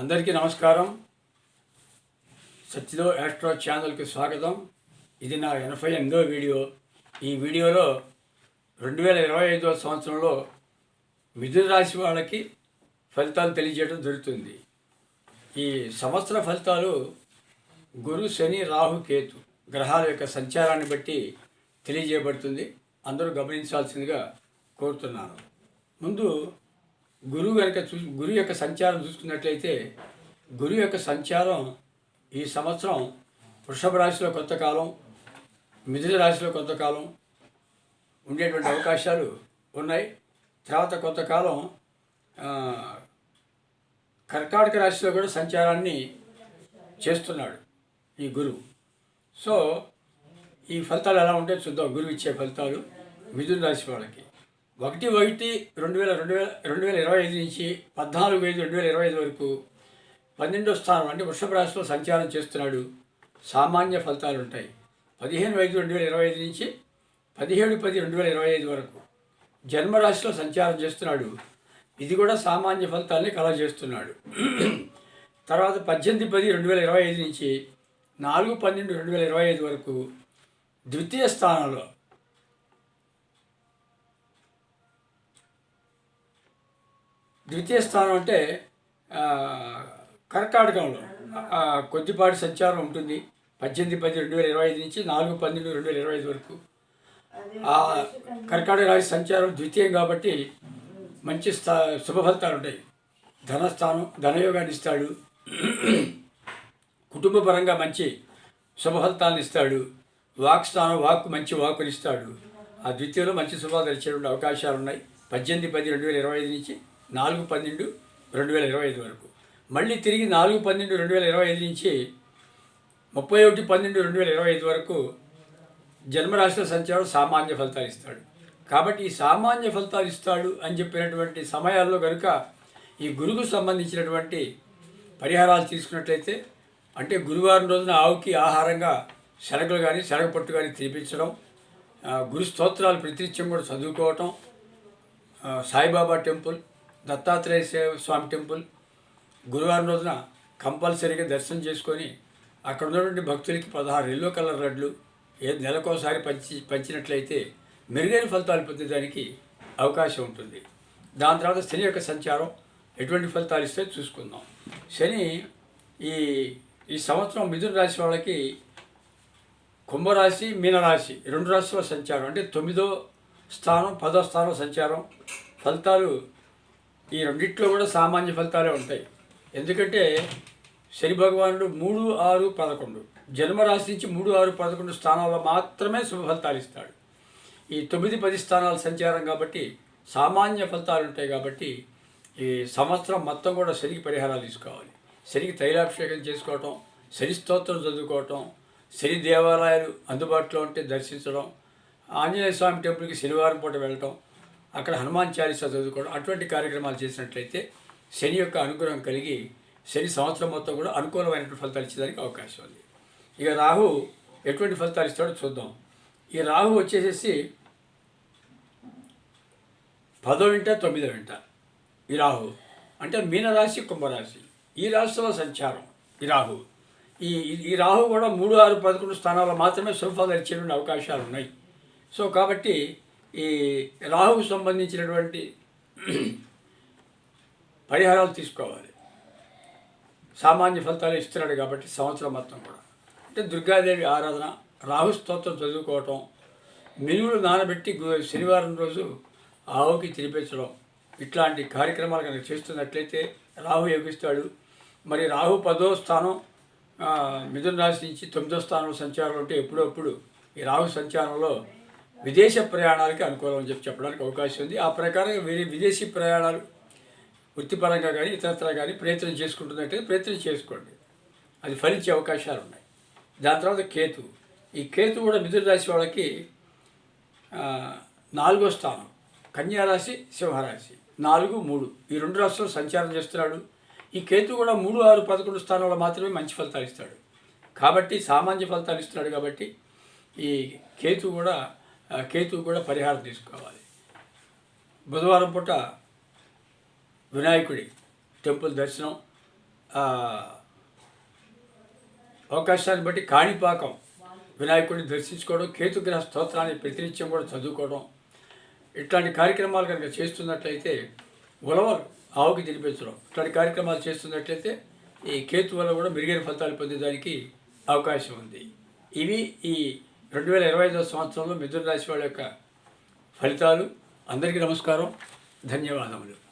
అందరికీ నమస్కారం. సత్యలో యాస్ట్రో ఛానల్కి స్వాగతం. ఇది నా ఎనభై ఎనిమిదో వీడియో. ఈ వీడియోలో రెండు వేల ఇరవై ఐదో సంవత్సరంలో మిథున రాశి వాళ్ళకి ఫలితాలు తెలియజేయడం జరుగుతుంది. ఈ సంవత్సర ఫలితాలు గురు శని రాహు కేతు గ్రహాల యొక్క సంచారాన్ని బట్టి తెలియజేయబడుతుంది. అందరూ గమనించాల్సిందిగా కోరుతున్నాను. ముందు గురువు కనుక చూ గురువు యొక్క సంచారం చూసుకున్నట్లయితే గురువు యొక్క సంచారం ఈ సంవత్సరం వృషభ రాశిలో కొంతకాలం మిథున రాశిలో కొంతకాలం ఉండేటువంటి అవకాశాలు ఉన్నాయి. తర్వాత కొంతకాలం కర్కాటక రాశిలో కూడా సంచారాన్ని చేస్తున్నాడు ఈ గురువు. సో ఈ ఫలితాలు ఎలా ఉంటాయో చూద్దాం. గురువు ఇచ్చే ఫలితాలు మిథున రాశి వాళ్ళకి. ఒకటి ఒకటి రెండు వేల రెండు వేల రెండు వేల ఇరవై ఐదు నుంచి పద్నాలుగు ఐదు రెండు వేల ఇరవై ఐదు వరకు పన్నెండో స్థానం అంటే వృషభ రాశిలో సంచారం చేస్తున్నాడు. సామాన్య ఫలితాలు ఉంటాయి. పదిహేను ఐదు రెండు వేల ఇరవై ఐదు నుంచి పదిహేడు పది రెండు వేల ఇరవై ఐదు వరకు జన్మరాశిలో సంచారం చేస్తున్నాడు. ఇది కూడా సామాన్య ఫలితాలని కలగజేస్తున్నాడు తర్వాత పద్దెనిమిది పది రెండు వేల ఇరవై ఐదు నుంచి నాలుగు పన్నెండు రెండు వేల ఇరవై ఐదు వరకు ద్వితీయ స్థానంలో ద్వితీయ స్థానం అంటే కర్కాటకంలో కొద్దిపాటి సంచారం ఉంటుంది. పద్దెనిమిది పది రెండు వేల ఇరవై ఐదు నుంచి నాలుగు పన్నెండు రెండు వేల ఇరవై ఐదు వరకు. ఆ కర్కాటక రాశి సంచారం ద్వితీయం కాబట్టి మంచి స్థా శుభ ఫలితాలు ఉంటాయి. ధనస్థానం ధనయోగాన్ని ఇస్తాడు. కుటుంబ పరంగా మంచి శుభ ఫలితాలను ఇస్తాడు. వాక్ స్థానం వాక్ మంచి వాకుని ఇస్తాడు. ఆ ద్వితీయంలో మంచి శుభాలు ఇచ్చేటువంటి అవకాశాలు ఉన్నాయి. పద్దెనిమిది పది రెండు వేల ఇరవై ఐదు నుంచి నాలుగు పన్నెండు రెండు వేల ఇరవై ఐదు వరకు. మళ్ళీ తిరిగి నాలుగు పన్నెండు రెండు వేల ఇరవై ఐదు నుంచి ముప్పై ఒకటి పన్నెండు రెండు వేల ఇరవై ఐదు వరకు జన్మరాశుల సంచారం సామాన్య ఫలితాలు ఇస్తాడు. కాబట్టి ఈ సామాన్య ఫలితాలు ఇస్తాడు అని చెప్పినటువంటి సమయాల్లో కనుక ఈ గురువుకు సంబంధించినటువంటి పరిహారాలు తీసుకున్నట్లయితే అంటే గురువారం రోజున ఆవుకి ఆహారంగా శనగలు కానీ శనగ పట్టు కానీ తినిపించడం గురు స్తోత్రాలు ప్రతినిత్యం కూడా చదువుకోవటం సాయిబాబా టెంపుల్ దత్తాత్రేయ స్వామి టెంపుల్ గురువారం రోజున కంపల్సరీగా దర్శనం చేసుకొని అక్కడ ఉన్నటువంటి భక్తులకి పదహారు ఎల్లో కలర్ లడ్లు ఏ నెలకోసారి పంచి పంచినట్లయితే మెరుగైన ఫలితాలు పొందడానికి అవకాశం ఉంటుంది. దాని తర్వాత శని యొక్క సంచారం ఎటువంటి ఫలితాలు ఇస్తే చూసుకుందాం. శని ఈ ఈ సంవత్సరం మిథున రాశి వాళ్ళకి కుంభరాశి మీనరాశి రెండు రాశుల సంచారం అంటే తొమ్మిదో స్థానం పదో స్థానం సంచారం ఫలితాలు ఈ రెండిట్లో కూడా సామాన్య ఫలితాలే ఉంటాయి. ఎందుకంటే శని భగవానుడు మూడు ఆరు పదకొండు. జన్మరాశి నుంచి మూడు ఆరు పదకొండు స్థానాల్లో మాత్రమే శుభ ఫలితాలు ఇస్తాడు. ఈ తొమ్మిది పది స్థానాల సంచారం కాబట్టి సామాన్య ఫలితాలు ఉంటాయి కాబట్టి ఈ సంవత్సరం మొత్తం కూడా శనికి పరిహారాలు తీసుకోవాలి. శనికి తైలాభిషేకం చేసుకోవటం శని స్తోత్రం చదువుకోవటం శని దేవాలయాలు అందుబాటులో ఉంటే దర్శించడం ఆంజనేయ స్వామి టెంపుల్కి శనివారం పూట వెళ్ళటం అక్కడ హనుమాన్ చాలీసా చదువుకోవడం అటువంటి కార్యక్రమాలు చేసినట్లయితే శని యొక్క అనుగ్రహం కలిగి శని సంవత్సరం మొత్తం కూడా అనుకూలమైనటువంటి ఫలితాలు ఇచ్చేదానికి అవకాశం ఉంది. ఇక రాహు ఎటువంటి ఫలితాలు ఇస్తాడో చూద్దాం. ఈ రాహు వచ్చేసేసి పదో వింట తొమ్మిదో వింట ఈ రాహు. అంటే మీనరాశి కుంభరాశి. ఈ రాశిలో సంచారం ఈ రాహు. ఈ ఈ- రాహు కూడా మూడు ఆరు పదకొండు స్థానాల్లో మాత్రమే శుభఫలాలు ఇచ్చేటువంటి అవకాశాలు ఉన్నాయి. సో కాబట్టి ఈ రాహుకు సంబంధించినటువంటి పరిహారాలు తీసుకోవాలి. సామాన్య ఫలితాలు ఇస్తున్నాడు కాబట్టి సంవత్సరం మొత్తం కూడా. అంటే దుర్గాదేవి ఆరాధన రాహు స్తోత్రం చదువుకోవటం మినుములు నానబెట్టి శనివారం రోజు ఆవుకి తినిపించడం ఇట్లాంటి కార్యక్రమాలు కనుక చేస్తున్నట్లయితే రాహు యోగిస్తాడు. మరి రాహు పదో స్థానం మిథున రాశి నుంచి తొమ్మిదో స్థానంలో సంచారం ఉంటే ఎప్పుడప్పుడు ఈ రాహు సంచారంలో విదేశ ప్రయాణాలకి అనుకూలం అని చెప్పి చెప్పడానికి అవకాశం ఉంది. ఆ ప్రకారం వేరే విదేశీ ప్రయాణాలు వృత్తిపరంగా కానీ ఇతరత్ర కానీ ప్రయత్నం చేసుకుంటున్నట్టే ప్రయత్నం చేసుకోండి. అది ఫలించే అవకాశాలు ఉన్నాయి. దాని తర్వాత కేతు. ఈ కేతు కూడా మిథున రాశి వాళ్ళకి నాలుగో స్థానం. కన్యారాశి సింహరాశి. నాలుగు మూడు. ఈ రెండు రాష్ట్రాలు సంచారం చేస్తున్నాడు. ఈ కేతు కూడా మూడు ఆరు పదకొండు స్థానాల్లో మాత్రమే మంచి ఫలితాలు ఇస్తాడు. కాబట్టి సామాన్య ఫలితాలు ఇస్తున్నాడు కాబట్టి ఈ కేతు కూడా కేతువు కేతు కూడా పరిహారం తీసుకోవాలి. బుధవారం పూట వినాయకుడి టెంపుల్ దర్శనం అవకాశాన్ని బట్టి కాణిపాకం వినాయకుడిని దర్శించుకోవడం కేతుగ్రహ స్తోత్రాన్ని ప్రతినిత్యం కూడా చదువుకోవడం ఇట్లాంటి కార్యక్రమాలు కనుక చేస్తున్నట్లయితే ఉలవలు ఆవుకి తినిపించడం ఇట్లాంటి కార్యక్రమాలు చేస్తున్నట్లయితే ఈ కేతు వల్ల కూడా మెరుగైన ఫలితాలు పొందేదానికి అవకాశం ఉంది. ఇవి ఈ రెండు వేల ఇరవై ఐదవ సంవత్సరంలో మిథున రాశి వాళ్ళ యొక్క ఫలితాలు అందరికీ నమస్కారం. ధన్యవాదములు.